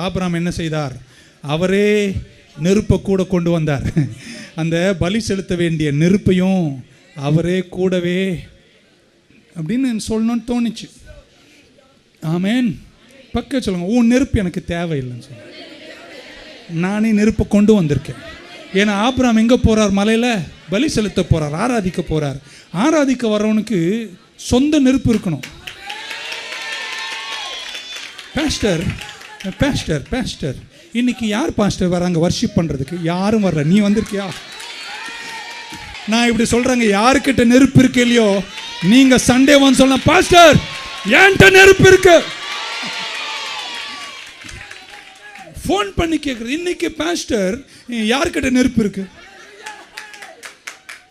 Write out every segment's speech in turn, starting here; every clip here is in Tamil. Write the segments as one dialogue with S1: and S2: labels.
S1: ஆபிராம் என்ன செய்தார்? அவரே நெருப்பை கூட கொண்டு வந்தார். அந்த பலி செலுத்த வேண்டிய நெருப்பையும் அவரே கூடவே அப்படின்னு சொல்லணும்னு தோணுச்சு. ஆமேன். பக்க சொல்லுங்க உன் நெருப்பு எனக்கு தேவையில்லைன்னு சொல்லுங்க நானே நெருப்பை கொண்டு வந்திருக்கேன். ஏன்னா ஆபிராம் எங்கே போகிறார் மலையில் பலி செலுத்த போகிறார் ஆராதிக்க போகிறார் ஆராதிக்க வர்றவனுக்கு சொந்த நெருப்பு இருக்கணும். பாஸ்டர் பேஸ்டர் பாஸ்டர் இன்னைக்கு யார் பாஸ்டர் வராங்க வர்ஷிப் பண்ணுறதுக்கு யாரும் வர்ற நீ வந்திருக்கியா? நான் இப்படி சொல்கிறேங்க யாருக்கிட்ட நெருப்பு இருக்கு இல்லையோ நீங்கள் சண்டே வந்து சொல்லலாம் பாஸ்டர் என்கிட்ட நெருப்பு இருக்கு. ஃபோன் பண்ணி கேட்குறது இன்னைக்கு பாஸ்டர் யார்கிட்ட நெருப்பு இருக்கு?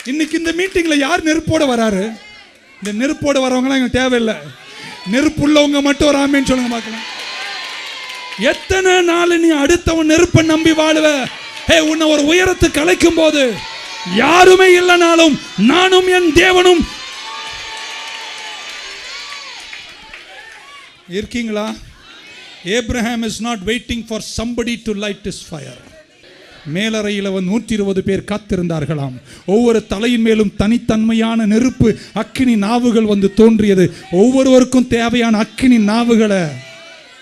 S1: இன்னைக்கு இந்த மீட்டிங்கில் யார் நெருப்போட வராரு? இந்த நெருப்போட வரவங்களாம் எங்களுக்கு தேவையில்லை. நெருப்பு உள்ளவங்க மட்டும் வராமேன்னு சொல்லுங்க பார்க்கலாம். எத்தனை நாள் நீ அடுத்தவன் நெருப்பை நம்பி வாழுவ? ஹே உன்னை ஒரு உயரத்து கலைக்கும் போது யாருமே இல்லைனாலும் நானும் என் தேவனும். இருக்கீங்களா? Abraham is not waiting for somebody to light is fire மேலறையில் நூற்றி இருபது பேர் காத்திருந்தார்களாம். ஒவ்வொரு தலையின் மேலும் தனித்தன்மையான நெருப்பு அக்கினி நாவுகள் வந்து தோன்றியது. ஒவ்வொருவருக்கும் தேவையான அக்கினி நாவுகளை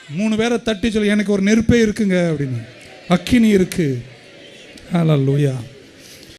S1: மூணு பேரை தட்டி சொல்லி எனக்கு ஒரு நெருப்பே இருக்குங்க அப்படின்னு. அக்கினி இருக்கு. லூயா